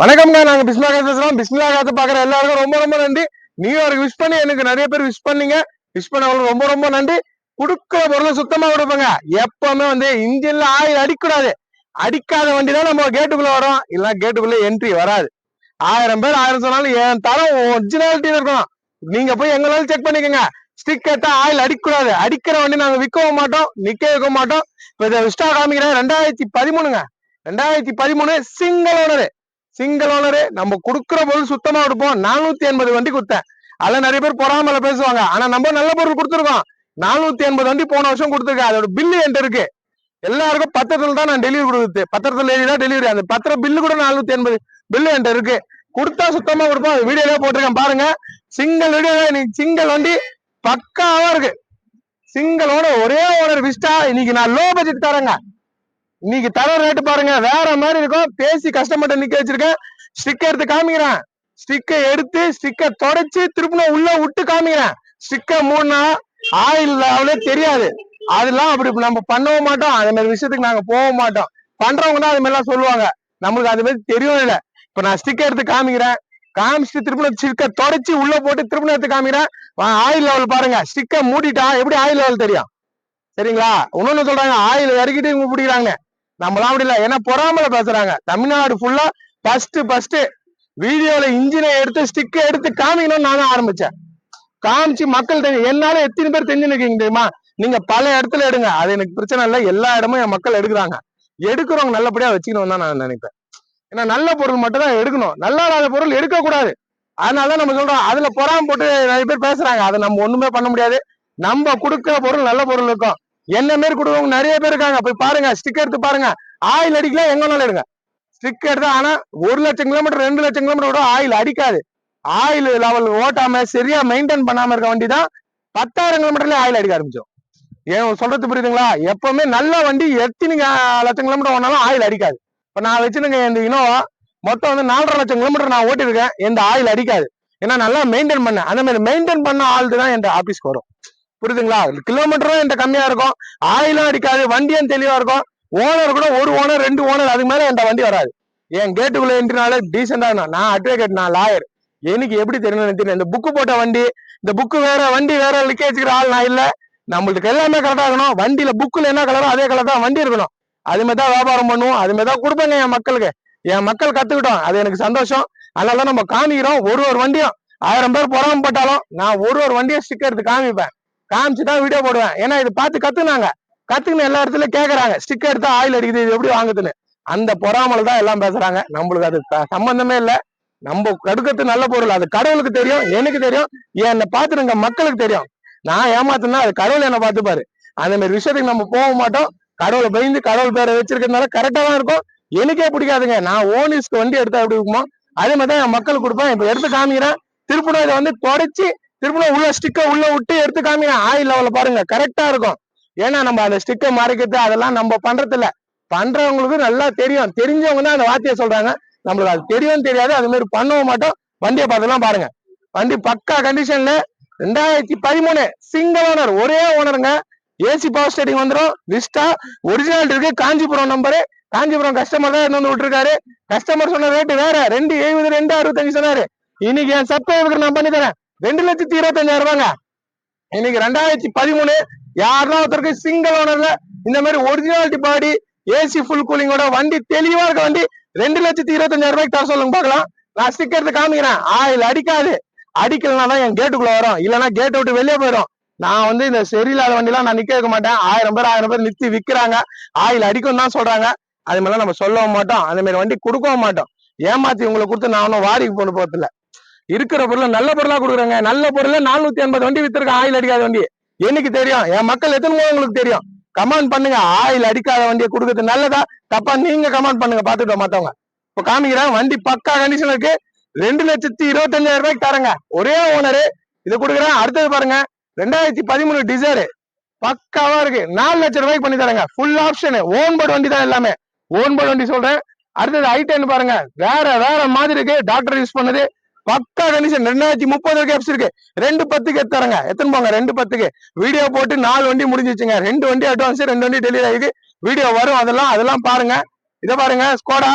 வணக்கம்ங்க. நாங்க பிஸ்மிலா காசு பேசுறோம். பிஸ்மிலா பாக்குற எல்லாருக்கும் ரொம்ப ரொம்ப நன்றி. நியூயார்க் விஷ் பண்ணி எனக்கு நிறைய பேர் விஷ் பண்ணீங்க. விஷ் பண்ணவங்களுக்கு ரொம்ப ரொம்ப நன்றி. குடுக்கிற பொருளை சுத்தமா கொடுப்பேங்க. எப்பவுமே வந்து இன்ஜின்ல ஆயில் அடிக்கூடாது அடிக்காத வண்டி தான் நம்ம கேட்டுக்குள்ள வரோம். இல்ல கேட்டுக்குள்ள என்ட்ரி வராது. ஆயிரம் பேர் ஆயிரம் சொன்னாலும் என் தரம் ஒரிஜினாலிட்டி இருக்கணும். நீங்க போய் எங்களாலும் செக் பண்ணிக்கோங்க. ஸ்டிக் கேட்டா ஆயில் அடிக்கூடாது அடிக்கிற வண்டி நாங்க விற்கவும் மாட்டோம். நிக்க வைக்க மாட்டோம். இப்ப இதை விஸ்டா காமிக்கிறேன். ரெண்டாயிரத்தி பதிமூணுங்க. ரெண்டாயிரத்தி பதிமூணு சிங்கிள் ஓனரு சிங்கிள் ஓனரு நம்ம கொடுக்குற பொருள் சுத்தமா கொடுப்போம். நானூத்தி எண்பது வண்டி கொடுத்தேன். அதுல நிறைய பேர் பொறாமல பேசுவாங்க. ஆனா நம்ம நல்ல பொருள் கொடுத்துருக்கோம். நானூத்தி எண்பது வண்டி போன வருஷம் கொடுத்துருக்கேன். அதோட பில்லு என்கிட்ட இருக்கு. எல்லாருக்கும் பத்திரத்துல தான் நான் டெலிவரி கொடுக்குறது பத்திரத்துல எழுதி தான் டெலிவரி அந்த பத்திர பில்லு கூட நானூத்தி எண்பது பில்லு என்கிட்ட இருக்கு. கொடுத்தா சுத்தமா கொடுப்போம். அது போட்டிருக்கேன். பாருங்க. சிங்கிள் வீடியோ இன்னைக்கு சிங்கிள் வண்டி பக்காவா இருக்கு. சிங்கிள் ஓனர் ஒரே ஓனர் விஸ்டா இன்னைக்கு நான் லோ பட்ஜெட் தரேங்க. இன்னைக்கு தர ரேட்டு பாருங்க. வேற மாதிரி இருக்கும். பேசி கஸ்டமர்ட்ட நிக்க வச்சிருக்கேன் ஸ்டிக்கர் எடுத்து காமிக்கிறேன். ஸ்டிக்கை எடுத்து ஸ்டிக்கை தொடச்சு திருப்பின உள்ள விட்டு காமிக்கிறேன். ஸ்டிக்கை மூணா ஆயில் லெவலே தெரியாது. அதெல்லாம் அப்படி நம்ம பண்ணவும் மாட்டோம். அந்த மாதிரி விஷயத்துக்கு நாங்க போக மாட்டோம். பண்றவங்க தான் அது மாதிரிலாம் சொல்லுவாங்க. நம்மளுக்கு அது மாதிரி தெரியவும் இல்லை. இப்ப நான் ஸ்டிக்கை எடுத்து காமிக்கிறேன். காமிச்சிட்டு திருப்பின ஸ்டிக்கை தொடச்சு உள்ள போட்டு திருப்பின எடுத்து காமிக்கிறேன். ஆயில் லெவல் பாருங்க. ஸ்டிக்கை மூடிட்டா எப்படி ஆயில் லெவல் தெரியும்? சரிங்களா? இன்னொன்னு சொல்றாங்க ஆயில் இறக்கிட்டு இவங்க பிடிக்கிறாங்க. நம்மளாம் அப்படி இல்ல. ஏன்னா பொறாமல பேசுறாங்க. தமிழ்நாடு ஃபுல்லா ஃபர்ஸ்ட் ஃபர்ஸ்ட் வீடியோல இன்ஜினை எடுத்து ஸ்டிக் எடுத்து காமிக்கணும்னு நானும் ஆரம்பிச்சேன். காமிச்சு மக்கள் தெரியும் என்னால எத்தனை பேர் தெரிஞ்சு நிற்கீங்க தெரியுமா? நீங்க பல இடத்துல எடுங்க. அது எனக்கு பிரச்சனை இல்லை. எல்லா இடமும் என் மக்கள் எடுக்கிறாங்க. எடுக்கிறவங்க நல்லபடியா வச்சுக்கணும் தான் நான் நினைப்பேன். ஏன்னா நல்ல பொருள் மட்டும் தான் எடுக்கணும். நல்லா இல்லாத பொருள் எடுக்க கூடாது அதனால நம்ம சொல்றோம் அதுல பொறாம போட்டு நிறைய பேர் பேசுறாங்க. அதை நம்ம ஒண்ணுமே பண்ண முடியாது. நம்ம கொடுக்குற பொருள் நல்ல பொருள் இருக்கும். என்ன மாரி கொடுக்கறவங்க நிறைய பேர் இருக்காங்க. போய் பாருங்க ஸ்டிக்கர் எடுத்து பாருங்க. ஆயில் அடிக்கலாம் எங்க வேணாலும் எடுங்க. ஸ்டிக் எடுத்தா ஆனா ஒரு லட்சம் கிலோமீட்டர் ரெண்டு லட்சம் கிலோமீட்டர் கூட ஆயில் அடிக்காது. ஆயில் லெவல் ஓட்டாம சரியா மெயின்டைன் பண்ணாம இருக்க வண்டி தான் பத்தாயிரம் கிலோமீட்டர்ல ஆயில் அடிக்க ஆரம்பிச்சோம் ஏன் சொல்றது புரியுதுங்களா? எப்பவுமே நல்ல வண்டி எத்தனை லட்சம் கிலோமீட்டர் ஓனாலும் ஆயில் அடிக்காது. இப்ப நான் வச்சிருங்க இந்த இனோவா மொத்தம் வந்து நாலரை லட்சம் கிலோமீட்டர் நான் ஓட்டிருக்கேன் எந்த ஆயில் அடிக்காது. ஏன்னா நல்லா மெயின்டைன் பண்ணேன். அந்த மாதிரி மெயின்டைன் பண்ண ஆள் தான் என் ஆபீஸ்க்கு வரும். புரியுதுங்களா? கிலோமீட்டரும் என்கிட்ட கம்மியா இருக்கும். ஆயிலும் அடிக்காது வண்டியும் தெளிவா இருக்கும். ஓனர் கூட ஒரு ஓனர் ரெண்டு ஓனர் அதுக்கு மேல என்கிட்ட வண்டி வராது. என் கேட்டுக்குள்ள என்ட்ரினால டீசெண்டா நான் அட்வொகேட் நான் லாயர் எனக்கு எப்படி தெரியணும்னு தெரியல இந்த புக்கு போட்ட வண்டி இந்த புக்கு வேற வண்டி வேற லிக்க ஆள் நான் இல்ல. நம்மளுக்கு எல்லாமே கரெக்டா இருக்கணும். வண்டியில புக்குல என்ன கலரோ அதே கலர் தான் வண்டி இருக்கணும். அது மாதிரி தான் வியாபாரம் பண்ணுவோம். அது மாதிரி தான் கொடுப்பேங்க என் மக்களுக்கு. என் மக்கள் கத்துக்கிட்டோம். அது எனக்கு சந்தோஷம். அதனால நம்ம காமிக்கிறோம். ஒரு ஒரு வண்டியும் ஆயிரம் பேர் பொறாமப்பட்டாலும் நான் ஒரு ஒரு வண்டியை ஸ்டிக்கர் எடுத்து காமிப்பேன். காமிச்சு தான் வீடியோ போடுவேன். ஏன்னா இது பார்த்து கத்துனாங்க. கத்துக்கணும் எல்லா இடத்துலயும் கேக்குறாங்க. ஸ்டிக்கர் எடுத்தா ஆயில் அடிக்குது இது எப்படி வாங்குதுன்னு. அந்த பொறாமல் தான் எல்லாம் பேசுறாங்க. நம்மளுக்கு அது சம்பந்தமே இல்லை. நம்ம கடுக்கிறது நல்ல பொருள். அது கடவுளுக்கு தெரியும் எனக்கு தெரியும். என்னை பார்த்துருங்க மக்களுக்கு தெரியும். நான் ஏமாத்தினா அது கடவுள் என்ன பார்த்துப்பாரு. அந்த மாதிரி விஷயத்துக்கு நம்ம போக மாட்டோம். கடவுளை பயந்து கடவுள் பேரை வச்சிருக்கிறதுனால கரெக்டா தான் இருக்கும். எனக்கே பிடிக்காதுங்க. நான் ஓனிஸ்க்கு வண்டி எடுத்தா எப்படி இருக்குமோ அதே மாதிரி தான் என் மக்கள் கொடுப்பேன். இப்ப எடுத்து காமிக்கிறேன். திருப்பூர் இதை வந்து தொடச்சி திரும்ப உள்ள ஸ்டிக்கை உள்ள விட்டு எடுத்து காமிங்க ஆயில் லெவல பாருங்க கரெக்டா இருக்கும். ஏன்னா நம்ம அந்த ஸ்டிக்கை மறைக்கிறது அதெல்லாம் நம்ம பண்றது இல்ல பண்றவங்களுக்கு நல்லா தெரியும். தெரிஞ்சவங்க தான் அந்த வார்த்தையை சொல்றாங்க. நம்மளுக்கு அது தெரியும் தெரியாது. அது மாதிரி பண்ணவும் மாட்டோம். வண்டியை பார்த்துலாம் பாருங்க. வண்டி பக்கா கண்டிஷன்ல ரெண்டாயிரத்தி பதிமூணு சிங்கிள் ஓனர் ஒரே ஓனருங்க ஏசி பவர் ஸ்டேரிங் வந்துடும் விஸ்டா ஒரிஜினல் இருக்கு. காஞ்சிபுரம் நம்பரு காஞ்சிபுரம் கஸ்டமர் தான் வந்து விட்டுருக்காரு. கஸ்டமர் சொன்ன ரேட்டு வேற. ரெண்டு எழுபது ரெண்டு அறுபத்தஞ்சு சொன்னாரு. இன்னைக்கு என் சப்ஸ்கிரைபருக்கு நான் பண்ணி தரேன் ரெண்டு லட்சத்தி இருபத்தஞ்சாயிரம் ரூபாங்க இன்னைக்கு ரெண்டாயிரத்தி பதிமூணு யாருன்னா ஒருத்தருக்கு சிங்கிள் ஓனர்ல இந்த மாதிரி ஒரிஜினாலிட்டி பாடி ஏசி ஃபுல் கூலிங்கோட வண்டி தெளிவா இருக்க வண்டி ரெண்டு லட்சத்தி இருபத்தஞ்சாயிரம் ரூபாய்க்கு தர சொல்லுங்க பார்க்கலாம். நான் ஸ்டிக்கர் காமிக்கிறேன். ஆயில் அடிக்காது. அடிக்கலனா தான் என் கேட்டுக்குள்ள வரும். இல்லைன்னா கேட்டை விட்டு வெளியே போயிடும். நான் வந்து இந்த சரியில்லாத வண்டிலாம் நான் நிக்க வைக்க மாட்டேன். ஆயிரம் பேர் ஆயிரம் பேர் நிறுத்தி விக்கிறாங்க. ஆயில் அடிக்கும் தான் சொல்றாங்க. அது மாதிரிலாம் நம்ம சொல்லவும் மாட்டோம். அந்த மாதிரி வண்டி கொடுக்கவும் மாட்டோம். ஏமாத்தி உங்களை கொடுத்து நான் ஒன்றும் வாரிக்கு போன போறதில்லை. இருக்கிற பொருள் நல்ல பொருளா கொடுக்குறாங்க. நல்ல பொருள் நானூத்தி எண்பது வண்டி வித்திருக்கேன் ஆயில் அடிக்காத வண்டி. என்னைக்கு தெரியும்? என் மக்கள் எத்தனை உங்களுக்கு தெரியும்? கமெண்ட் பண்ணுங்க. ஆயில் அடிக்காத வண்டியை கொடுக்கறது நல்லதா? தப்பா? நீங்க கமெண்ட் பண்ணுங்க. பாத்துட்டோம் மத்தவங்க. இப்ப காமிக்கிறேன். வண்டி பக்கா கண்டிஷன் இருக்கு. ரெண்டு லட்சத்தி இருபத்தஞ்சாயிரம் ரூபாய்க்கு தரங்க. ஒரே ஓனரு இது கொடுக்குறேன். அடுத்தது பாருங்க. ரெண்டாயிரத்தி பதிமூணு டிசைரு பக்காவா இருக்கு. நாலு லட்சம் ரூபாய்க்கு பண்ணி தரங்க. ஃபுல் ஆப்ஷன் ஓன் போர்டு வண்டி தான் எல்லாமே. ஓன் போர்டு வண்டி சொல்றேன். அடுத்தது ஐ டென் பாருங்க. வேற வேற மாதிரி இருக்கு. டாக்டர் யூஸ் பண்ணது. பக்கா கண்டிஷன் ரெண்டாயிரத்தி முப்பது கேப்ஸ் இருக்கு. ரெண்டு பத்துக்கு எடுத்தாருங்க எத்தனை போங்க? ரெண்டு பத்துக்கு. வீடியோ போட்டு நாலு வண்டி முடிஞ்சிச்சுங்க. ரெண்டு வண்டி அட்வான்ஸ் ரெண்டு வண்டி டெலிவரி ஆயிருக்கு. வீடியோ வரும். அதெல்லாம் அதெல்லாம் பாருங்க. இதை பாருங்க. ஸ்கோடா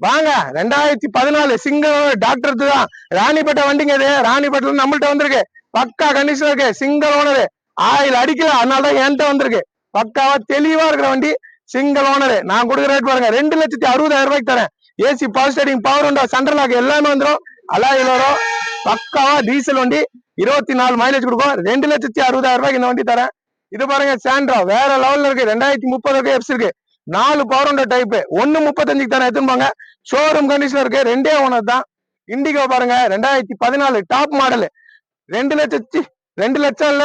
வாங்க. ரெண்டாயிரத்தி பதினாலு சிங்கிள் டாக்டர் தான். ராணிப்பேட்டை வண்டிங்க இது. ராணிப்பேட்டில நம்மள்ட்ட வந்திருக்கு. பக்கா கண்டிஷன் இருக்கு. சிங்கிள் ஓனரு ஆயில் அடிக்கல. அதனாலதான் என்கிட்ட வந்திருக்கு. பக்காவா தெளிவா இருக்கிற வண்டி சிங்கிள் ஓனர் நான் கொடுக்குற ரேட் பாருங்க. ரெண்டு லட்சத்தி அறுபதாயிரம் ரூபாய்க்கு தரேன். ஏசி பவர் ஸ்டேரிங் பவர் உண்டா சென்ட்ரல் லாக் எல்லாமே வந்துடும் அலாயில் வரும் பக்காவா டீசல் வண்டி இருபத்தி நாலு மைலேஜ் கொடுக்கும். ரெண்டு லட்சத்தி அறுபதாயிரம் ரூபாய்க்கு இந்த வண்டி தரேன். இது பாருங்க சாண்ட்ரா வேற லெவல்ல இருக்கு. ரெண்டாயிரத்தி முப்பது இருக்கு எப்ஸ் இருக்கு. நாலு பவர் உண்டா டைப் ஒன்னு முப்பத்தஞ்சுக்கு தரேன். எடுத்துன்னு ஷோரூம் கண்டிஷன் இருக்கு. ரெண்டே ஓனர் தான். இண்டிகோ பாருங்க ரெண்டாயிரத்தி பதினாலு டாப் மாடல் ரெண்டு லட்சத்தி ரெண்டு லட்சம் இல்ல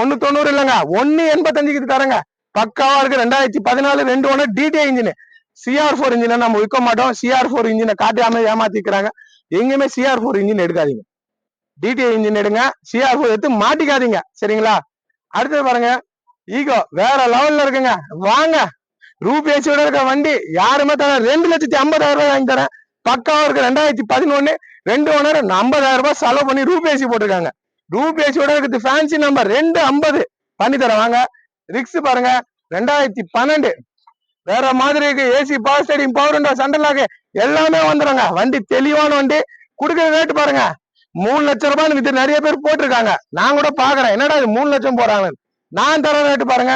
ஒன்னு தொண்ணூறு இல்லைங்க. ஒன்னு எண்பத்தஞ்சுக்கு தரேங்க. பக்காவா இருக்கு. ரெண்டாயிரத்தி பதினாலு ரெண்டு ஒன்று டிடி இன்ஜின் சிஆர் ஃபோர் இன்ஜினை நம்ம விற்க மாட்டோம். சிஆர் ஃபோர் இன்ஜினை காட்டாம ஏமாத்திக்கிறாங்க. எங்கேயுமே சிஆர் ஃபோர் இன்ஜின் எடுக்காதீங்க. டிடிஐ இன்ஜின் எடுங்க. சிஆர் ஃபோர் எடுத்து மாட்டிக்காதீங்க. சரிங்களா? அடுத்தது பாருங்க. ஈகோ வேற லெவல்ல இருக்குங்க. வாங்க. ரூபேசியோட இருக்க வண்டி யாருமே தர ரெண்டு லட்சத்தி ஐம்பதாயிரம் ரூபாய் வாங்கி தரேன். பக்காவா இருக்கு. ரெண்டாயிரத்தி பதினொன்னு ரெண்டு ஓனர் ஐம்பதாயிரம் ரூபாய் செலவு பண்ணி ரூபேசி போட்டிருக்காங்க. ரூபேசியோட இருக்குது. ஃபேன்சி நம்பர் ரெண்டு ஐம்பது. பண்ணி தரேன். வாங்க. ரிக்ஸ் பாருங்க. ரெண்டாயிரத்தி பன்னெண்டு வேற மாதிரி இருக்கு. ஏசி பவர் ஸ்டேடியம் பவர் உண்டா சண்டலாக்கு எல்லாமே வந்துடுங்க வண்டி தெளிவான வண்டி. கொடுக்குற ரேட்டு பாருங்க. மூணு லட்சம் ரூபாய் இது நிறைய பேர் போட்டிருக்காங்க. நான் கூட பாக்குறேன். என்னடா இது மூணு லட்சம் போறாங்க நான் தர ரேட்டு பாருங்க.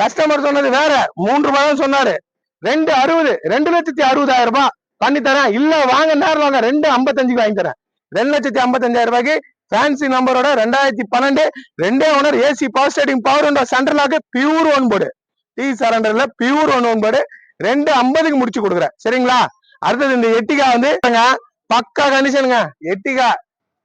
கஸ்டமர் சொன்னது வேற. மூன்று ரூபாய் தான் சொன்னாரு. ரெண்டு அறுபது ரெண்டு லட்சத்தி அறுபதாயிரம் ரூபாய் பண்ணி தரேன். இல்ல வாங்க நேரம் வாங்க. ரெண்டு ஐம்பத்தஞ்சுக்கு வாங்கி தரேன். ரெண்டு லட்சத்தி ஐம்பத்தஞ்சாயிரம் ரூபாய்க்கு ஃபேன்சி நம்பரோட ரெண்டாயிரத்தி பன்னெண்டு. ரெண்டே owner AC power steering power உண்டா சென்ட்ரலாக பியூர் ஒன் போர்டு டி சரண்டர்ல பியூர் ஒன் ஒன்பது ரெண்டு ஐம்பதுக்கு முடிச்சு கொடுக்குறேன். சரிங்களா? அடுத்தது இந்த எட்டிகா வந்து பக்கா கண்டிஷனுங்க எட்டிகா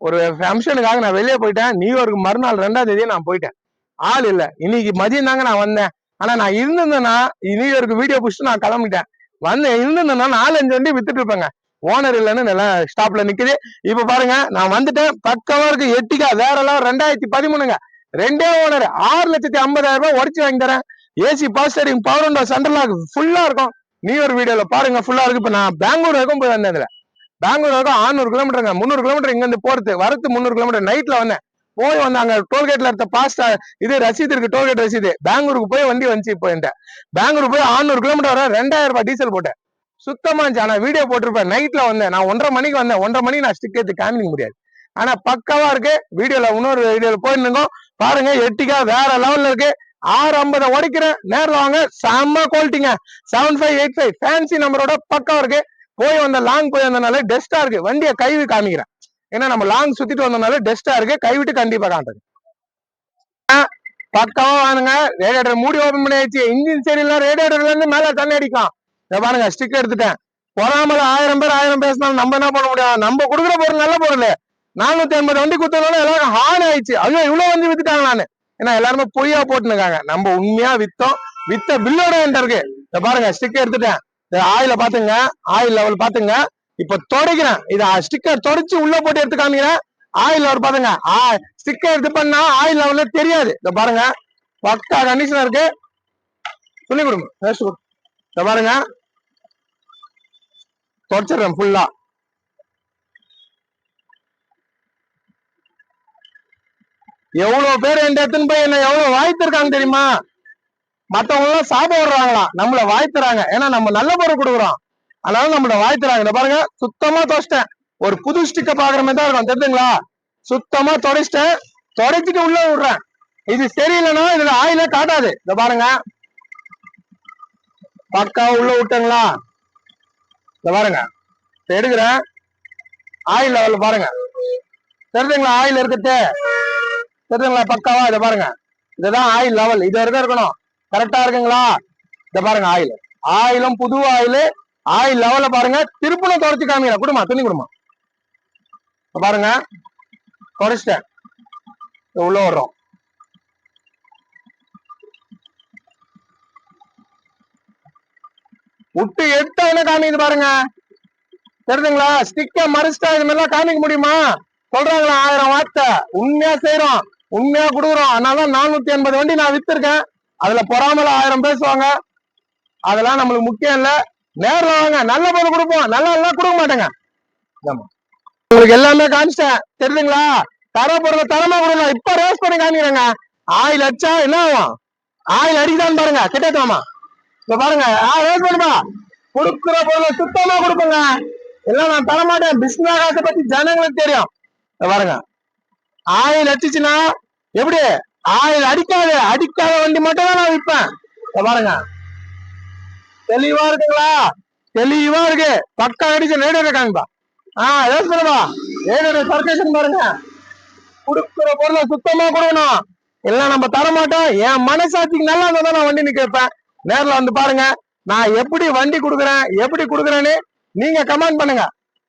ஒரு ஃபங்க்ஷனுக்காக நான் வெளியே போயிட்டேன். நியூயார்க்கு மறுநாள் ரெண்டாம் தேதியே நான் போயிட்டேன். ஆள் இல்லை. இன்னைக்கு மதியம் தாங்க நான் வந்தேன். ஆனா நான் இருந்திருந்தேன்னா நியூயார்க்கு வீடியோ பிடிச்சிட்டு நான் கிளம்பிட்டேன். வந்தேன் இருந்திருந்தேன்னா நாலு அஞ்சு வண்டி வித்துட்டு இருப்பேங்க. ஓனர் இல்லைன்னு நல்லா ஸ்டாப்ல நிக்குது. இப்ப பாருங்க நான் வந்துட்டேன். பக்கமா இருக்கு எட்டிக்கா வேற எல்லாம் ரெண்டாயிரத்தி பதிமூணுங்க. ரெண்டே ஓனர் ஆறு லட்சத்தி ஐம்பதாயிரம் ரூபாய் உடச்சு வாங்கி தரேன். ஏசி பாஸ்டரிங் பவர் உண்டா சென்ட்ரலாக் ஃபுல்லா இருக்கும். நியூ வீடியோல பாருங்க ஃபுல்லா இருக்கு. இப்ப நான் பெங்களூர் வரைக்கும் போய் வந்தேன் இதுல பெங்களூர் வரைக்கும் 600 கிலோமீட்டருங்க முந்நூறு கிலோமீட்டர் இங்க இருந்து போறது வரத்து முந்நூறு கிலோமீட்டர் நைட்ல வந்தேன். போய் வந்தாங்க டோல்கேட்ல இருக்க பாஸ்ட் இது ரசீது இருக்கு டோல்கேட் ரசீது. பெங்களூருக்கு போய் வண்டி வந்துச்சு இப்போ என்கிட்ட. பெங்களூர் போய் 600 கிலோமீட்டர் வர ரெண்டாயிரம் ரூபாய் டீசல் போட்டேன். சுத்தமா இருந்துச்சு. ஆனா வீடியோ போட்டிருப்பேன். நைட்ல வந்தேன். நான் ஒன்றரை மணிக்கு வந்தேன். ஒன்றரை மணிக்கு நான் ஸ்டிக் எடுத்து காமிக்க முடியாது. ஆனா பக்காவா இருக்கு. வீடியோல இன்னொரு வீடியோல போயிருந்தோம். பாருங்க எட்டிக்கா வேற லெவல்ல இருக்கு. ஆறு ஐம்பதை உடைக்கிறேன். நேரில் வாங்க. செம்ம குவாலிட்டிங்க seven five eight five fancy நம்பரோட பக்கம் இருக்கு. போய் வந்த லாங் போய் வந்தனால டெஸ்டா இருக்கு. வண்டியை கைவி காமிக்கிறேன். ஏன்னா நம்ம லாங் சுத்திட்டு வந்தனால டெஸ்டா இருக்கு. கைவிட்டு கண்டிப்பா காட்டுறேன். பக்கமா வாங்க ரேடியேட்டர் மூடி ஓபன் பண்ணியாச்சு. இன்ஜின் சரியில்லாம் ரேடியேட்டர்ல இருந்து மேல தண்ணி அடிக்கும். இதை பாருங்க ஸ்டிக் எடுத்துட்டேன். பொறாமல் ஆயிரம் பேர் ஆயிரம் பேசினாலும் நம்ம என்ன பண்ண முடியும்? நம்ம கொடுக்குற பொருள் நல்ல பொருள். நானூத்தி ஐம்பது வண்டி குத்தனால எல்லாரும் ஹான் ஆயிடுச்சு. ஐயோ இவ்வளவு வண்டி வித்துட்டாங்க நானு. ஏன்னா எல்லாருமே பொய்யா போட்டுனுக்காங்க நம்ம உண்மையா வித்தோம். வித்த பில்லோட என்கிட்ட இருக்கு. இதை பாருங்க ஸ்டிக்கர் எடுத்துட்டேன். இந்த ஆயில பாத்துங்க ஆயில் லெவல் பாத்துங்க இப்ப தொடக்கிறேன். இத ஸ்டிக்கர் தொடச்சு உள்ள போட்டு எடுத்து காமிக்கிறேன். ஆயில் லெவல் பாத்துங்க ஸ்டிக்கர் எடுத்து பண்ணா ஆயில் லெவல்ல தெரியாது. இத பாருங்க. பக்கா கண்டிஷனா இருக்கு. சொல்லி கொடுங்க. இத பாருங்க. தொடச்சிடுறேன் ஃபுல்லா எவ்வளவு பேர் என் எடுத்துன்னு போய் என்ன எவ்வளவு வாய்த்திருக்காங்க தெரியுமா? மத்தவங்க எல்லாம் சாப்பிட விடுறாங்களா நம்மள வாய்த்துறாங்க. ஏன்னா நம்ம நல்ல பொருள் கொடுக்குறோம். அதனால நம்மள வாய்த்துறாங்க. பாருங்க. சுத்தமா தொடச்சிட்டேன். ஒரு புது ஸ்டிக்க பாக்குற மாதிரி தான் இருக்கும். தெரிஞ்சுங்களா? சுத்தமா தொடச்சிட்டேன். தொடச்சிட்டு உள்ள விடுறேன். இது சரியில்லைன்னா இதுல ஆயில காட்டாது. இத பாருங்க. பக்காவா உள்ள விட்டுங்களா? இத பாருங்க. எடுக்கிறேன். ஆயில் லெவல் பாருங்க. தெரிஞ்சுங்களா? ஆயில் இருக்குது. தெரியுங்களா? பக்காவா? இத பாருங்க. இதுதான் ஆயில் லெவல் இது வரைக்கும் இருக்கணும்? கரெக்டா இருக்குங்களா? இத பாருங்க ஆயில் ஆயிலும் புது ஆயில் ஆயில் லெவல பாருங்க. திருப்பணும் தொடச்சு காமிக்கிறேன் குடுமா துணி குடுமா. பாருங்க. குறைச்சிட்டேன் உள்ள வர்றோம். விட்டு என்ன காமிக்குது பாருங்க? தெரியுதுங்களா? ஸ்டிக்க மறைச்சிட்டா இது மாதிரிலாம் காமிக்க முடியுமா? சொல்றாங்களா ஆயிரம் வார்த்தை. உண்மையா செய்யறோம் உண்மையா கொடுக்குறோம். அதனால நானூத்தி எண்பது வண்டி நான் வித்திருக்கேன். அதுல பொறாமல ஆயிரம் பேசுவாங்க. அதெல்லாம் நம்மளுக்கு முக்கியம் இல்ல. நேர்ல வாங்க. நல்ல பொருள் கொடுப்போம். நல்லா எல்லாம் கொடுக்க மாட்டேங்க. உங்களுக்கு எல்லாமே காமிச்சிட்டேன். தெரியுதுங்களா? தர பொருளை தரமா கொடுக்கலாம் இப்ப ரேஸ் பண்ணி காமிக்கிறேங்க. ஆயில் அடிச்சா என்ன ஆகும்? ஆயில் அடிக்குதான்னு பாருங்க. கிட்டத்தாமா இப்ப பாருங்க. ஆ ரேஸ் பண்ணுப்பா கொடுக்குற பொருளை சுத்தமா கொடுப்பேங்க. எல்லாம் நான் தரமாட்டேன். மாட்டேன் காசை பத்தி ஜனங்களுக்கு தெரியும். பாருங்க. ஆயில் அடிச்சுன்னா எப்படி? ஆயில் அடிக்காது அடிக்காத வண்டி மட்டும் தான் நான் விற்பேன். பாருங்க. தெளிவா இருக்குங்களா? தெளிவா இருக்கு. பக்கம் அடிச்சு ரேடியோ இருக்காங்கப்பா ஆஹ் ஏதாவது சொல்லுவா ரேடியோ சர்க்கேஷன் பாருங்க. கொடுக்குற பொருளை சுத்தமா கொடுக்கணும். எல்லாம் நம்ம தர மாட்டோம் என் மனசாட்சிக்கு நல்லா இருந்தா தான் நான் வண்டி நிக்கப்பேன் நேர்ல வந்து பாருங்க. நான் எப்படி வண்டி கொடுக்குறேன்? எப்படி கொடுக்குறேன்னு நீங்க கமெண்ட் பண்ணுங்க.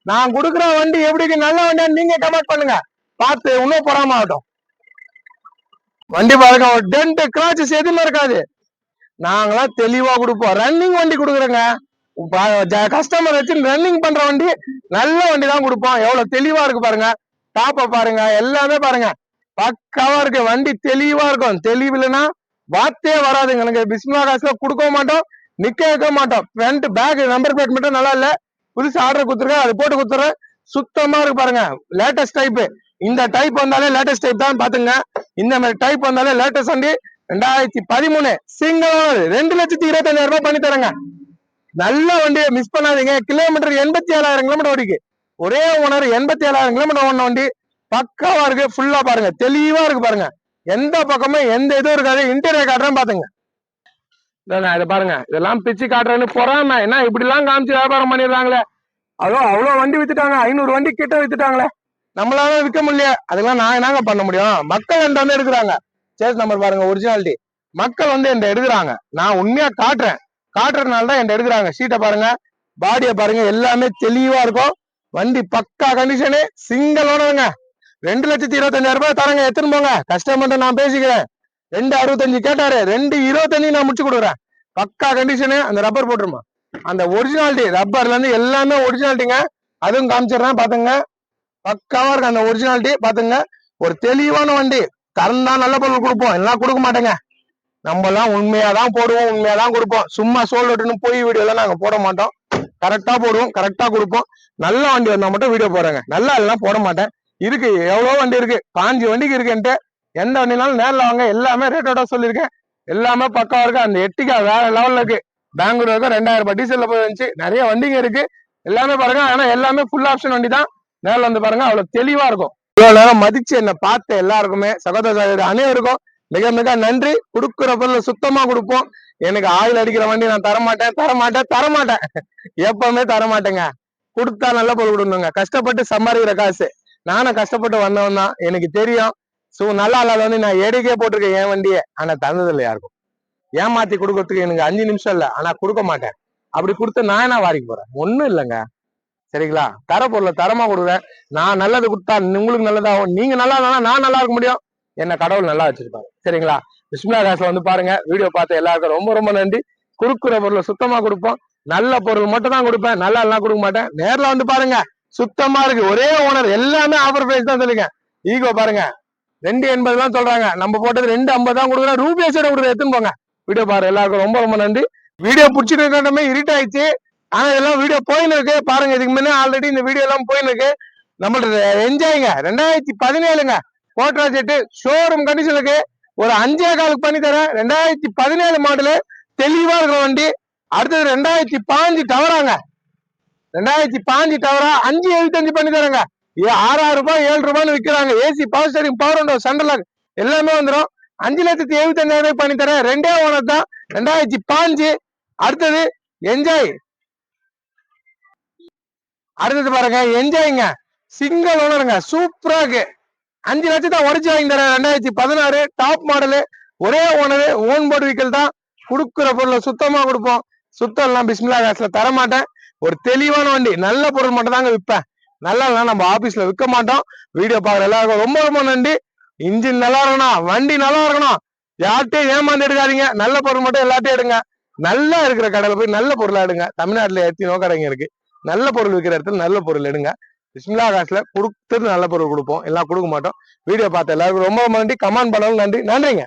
நான் கொடுக்குற வண்டி எப்படி நல்ல வண்டியான்னு நீங்க கமெண்ட் பண்ணுங்க. பார்த்து இன்னும் பொறாம ஆகட்டும் வண்டி பாருங்க ஒரு டென்ட் கிராச்சஸ் எதுவுமே இருக்காது. நாங்களாம் தெளிவா கொடுப்போம். ரன்னிங் வண்டி கொடுக்குறேங்க. கஸ்டமர் வச்சு ரன்னிங் பண்ற வண்டி நல்ல வண்டி தான் கொடுப்போம் எவ்வளவு தெளிவா இருக்கு பாருங்க. டாப்ப பாருங்க எல்லாமே பாருங்க. பக்காவா இருக்கு. வண்டி தெளிவா இருக்கும். தெளிவு இல்லைன்னா வார்த்தையே வராதுங்க. எனக்கு பிஸ்மிலா காசுல கொடுக்க மாட்டோம் நிக்க வைக்க மாட்டோம். ஃப்ரண்ட் பேக் நம்பர் பிளேட் மட்டும் நல்லா இல்ல. புதுசு ஆர்டர் கொடுத்துருக்கேன். அது போட்டு கொடுத்துறேன். சுத்தமா இருக்கு பாருங்க. லேட்டஸ்ட் டைப்பு இந்த டைப் வந்தாலே லேட்டஸ்ட் டைப் தான் பாத்துங்க இந்த மாதிரி டைப் வந்தாலே லேட்டஸ்ட் வண்டி ரெண்டாயிரத்தி பதிமூணு சிங்கிள் ரெண்டு லட்சத்தி இருபத்தஞ்சாயிரம் ரூபாய் பண்ணி தரேங்க. நல்ல வண்டியை மிஸ் பண்ணாதீங்க. கிலோமீட்டர் எண்பத்தி ஏழாயிரம் கிலோமீட்டர் ஓடிக்கு. ஒரே ஓனர் எண்பத்தி ஏழாயிரம் கிலோமீட்டர் ஓன வண்டி பக்காவா இருக்கு ஃபுல்லா பாருங்க. தெளிவா இருக்கு பாருங்க. எந்த பக்கமும் எந்த இதுவும் இருக்காது. இன்டீரியர் காட்டுறேன் பாத்துங்க இதை பாருங்க. இதெல்லாம் பிச்சு காட்டுறேன்னு பொறாம. என்ன இப்படி எல்லாம் காமிச்சு வியாபாரம் பண்ணிடுறாங்களே. அதோ அவ்வளவு வண்டி வித்துட்டாங்க. ஐநூறு வண்டி கிட்ட வித்துட்டாங்களே. நம்மளால விற்க முடியல அதெல்லாம் நான் என்னங்க பண்ண முடியும்? மக்கள் என்கிட்ட வந்து எடுக்கிறாங்க. சேஸ் நம்பர் பாருங்க ஒரிஜினாலிட்டி மக்கள் வந்து என்கிட்ட எடுக்கிறாங்க. நான் உண்மையா காட்டுறேன். காட்டுறதுனால தான் என்கிட்ட எடுக்கிறாங்க. சீட்டை பாருங்க பாடியை பாருங்க எல்லாமே தெளிவா இருக்கும். வண்டி பக்கா கண்டிஷனு சிங்கிள் ஓனருங்க. ரெண்டு லட்சத்தி இருபத்தஞ்சாயிரம் ரூபாய் தரங்க எடுத்துன்னு போங்க. கஸ்டமர்கிட்ட நான் பேசிக்கிறேன். ரெண்டு அறுபத்தஞ்சு கேட்டாரு ரெண்டு இருபத்தஞ்சு நான் முடிச்சு கொடுக்குறேன். பக்கா கண்டிஷனு அந்த ரப்பர் போட்டுருமா. அந்த ஒரிஜினாலிட்டி ரப்பர்ல இருந்து எல்லாமே ஒரிஜினாலிட்டிங்க அதுவும் காமிச்சிடுறேன் பாத்துங்க பக்காவா இருக்கு அந்த ஒரிஜினாலிட்டி பாத்துங்க. ஒரு தெளிவான வண்டி. தரம் தான் நல்ல பொருள் கொடுப்போம். எல்லாம் கொடுக்க மாட்டேங்க. நம்ம எல்லாம் உண்மையா தான் போடுவோம் உண்மையா தான் கொடுப்போம். சும்மா சோல் ஒட்டுன்னு போய் வீடியோ எல்லாம் நாங்க போட மாட்டோம். கரெக்டா போடுவோம் கரெக்டா கொடுப்போம். நல்ல வண்டி வந்தா மட்டும் வீடியோ போடுறேங்க. நல்லா இல்லைனா போட மாட்டேன். இருக்கு. எவ்வளவு வண்டி இருக்கு. பாஞ்சு வண்டிக்கு இருக்குன்ட்டு எந்த வண்டினாலும் நேரில் வாங்க. எல்லாமே ரேட்டோட சொல்லியிருக்கேன். எல்லாமே பக்கம் இருக்கு. அந்த எட்டிக்கா வேற லெவல்ல இருக்கு. பெங்களூர் வரைக்கும் ரெண்டாயிரம் ரூபாய் டீசல்ல போய் வந்துச்சு நிறைய வண்டிங்க இருக்கு. எல்லாமே பாருங்க. ஆனா எல்லாமே ஃபுல் ஆப்ஷன் வண்டி தான் நேரில் வந்து பாருங்க அவ்வளவு தெளிவா இருக்கும். இவ்வளவு நேரம் மதிச்சு என்ன பார்த்த எல்லாருக்குமே சகோதர சகோதரி அனைவருக்கும் மிக மிக நன்றி. கொடுக்குற பொருள் சுத்தமா கொடுப்போம். எனக்கு ஆயில் அடிக்கிற வண்டி நான் தர மாட்டேன் தரமாட்டேன். எப்பவுமே தர மாட்டேங்க கொடுத்தா நல்ல பொருள் கொடுக்கணுங்க. கஷ்டப்பட்டு சம்பாதிக்கிற காசு. நானும் கஷ்டப்பட்டு வந்தவன் தான். எனக்கு தெரியும். சோ நல்லா இல்லாத வந்து நான் எடிக்கே போட்டிருக்கேன் என் வண்டியை. ஆனா தந்ததில்லை யாருக்கும் ஏமாத்தி கொடுக்கறதுக்கு எனக்கு அஞ்சு நிமிஷம் இல்ல. ஆனா கொடுக்க மாட்டேன். அப்படி கொடுத்து நான் என்ன வாரிக்கு போறேன்? ஒன்றும் இல்லைங்க. சரிங்களா? தர பொருளை தரமா கொடுக்குறேன் நான் நல்லது கொடுத்தா உங்களுக்கு நல்லதாகும். நீங்க நல்லா இருந்தா நான் நல்லா இருக்க முடியும். என்ன கடவுள் நல்லா வச்சிருப்பாங்க சரிங்களா? விஸ்மிலா காசுல வந்து பாருங்க. வீடியோ பார்த்து எல்லாருக்கும் ரொம்ப ரொம்ப நன்றி. கொடுக்குற பொருளை சுத்தமா கொடுப்போம். நல்ல பொருள் மட்டும் தான் கொடுப்பேன். நல்லா எல்லாம் கொடுக்க மாட்டேன். நேர்ல வந்து பாருங்க. சுத்தமா இருக்கு. ஒரே ஓனர் எல்லாமே ஆஃபர் பிரைஸ் தான் சொல்லுங்க. ஈகோ பாருங்க. ரெண்டு எண்பது தான் சொல்றாங்க. நம்ம போட்டது ரெண்டு ஐம்பது தான் கொடுக்குறோம் ரூபேஸோட சைடு கொடுக்குற எடுத்துன்னு போங்க. வீடியோ பாரு எல்லாருக்கும் ரொம்ப ரொம்ப நன்றி. வீடியோ பிடிச்சிட்டு இருக்கமே ஆயிடுச்சு. ஆனா இதெல்லாம் வீடியோ போயின்னு இருக்கு பாருங்க இதுக்கு முன்னே ஆல்ரெடி இந்த வீடியோ எல்லாம் போயின்னு இருக்கு நம்மளோட என்ஜாய்ங்க. ரெண்டாயிரத்தி பதினேழுங்க. கோட்ரா செட்டு ஷோரூம் கண்டிஷனுக்கு ஒரு அஞ்சே காலுக்கு பண்ணி தரேன். ரெண்டாயிரத்தி பதினேழு மாடலு தெளிவா இருக்கிற வண்டி. அடுத்தது ரெண்டாயிரத்தி பாஞ்சு டவராங்க. ரெண்டாயிரத்தி பாஞ்சு டவரா அஞ்சு எழுபத்தஞ்சு பண்ணி தரேங்க. ஆறாயிரம் ரூபாய் ஏழு ரூபான்னு விற்கிறாங்க ஏசி பவர் ஸ்டேரிங் பவர் உண்டோ சென்ட்ரல் எல்லாமே வந்துடும் அஞ்சு லட்சத்தி எழுபத்தஞ்சாயிரம் ரூபாய் பண்ணி தரேன். ரெண்டே ஓனர் தான். ரெண்டாயிரத்தி பாஞ்சு. அடுத்தது என்ஜாய் அடுத்தது பாருங்க என்ஜாய்ங்க சிங்கிள் ஓனருங்க சூப்பரா இருக்கு. அஞ்சு லட்சத்தை உடச்சு வாங்கி தரேன் ரெண்டாயிரத்தி பதினாறு டாப் மாடலு ஒரே ஓனரு ஓன் போர்டு வீக்கல் தான். கொடுக்குற பொருளை சுத்தமா கொடுப்போம். சுத்தம் எல்லாம் பிஸ்மிலா காசுல தர மாட்டேன் ஒரு தெளிவான வண்டி நல்ல பொருள் மட்டும் தாங்க விற்பேன். நல்லா இல்லைனா நம்ம ஆபீஸ்ல விற்க மாட்டோம். வீடியோ பார்க்குற எல்லாருக்கும் ரொம்ப ரொம்ப நன்றி. இன்ஜின் நல்லா இருக்கணும். வண்டி நல்லா இருக்கணும். யார்ட்டையும் ஏமாந்து எடுக்காதீங்க. நல்ல பொருள் மட்டும் எல்லாத்தையும் எடுங்க. நல்லா இருக்கிற கடையில் போய் நல்ல பொருளா எடுங்க. தமிழ்நாட்டில் எத்தனையோ கடைங்க இருக்கு. நல்ல பொருள் விற்கிற இடத்துல நல்ல பொருள் எடுங்க. பிஸ்மிலா காசுல கொடுத்தது நல்ல பொருள் கொடுப்போம். எல்லாம் கொடுக்க மாட்டோம். வீடியோ பார்த்த எல்லாருக்கும் ரொம்ப ரொம்ப நன்றி. கமெண்ட் பண்ணவும் நன்றி. நன்றிங்க.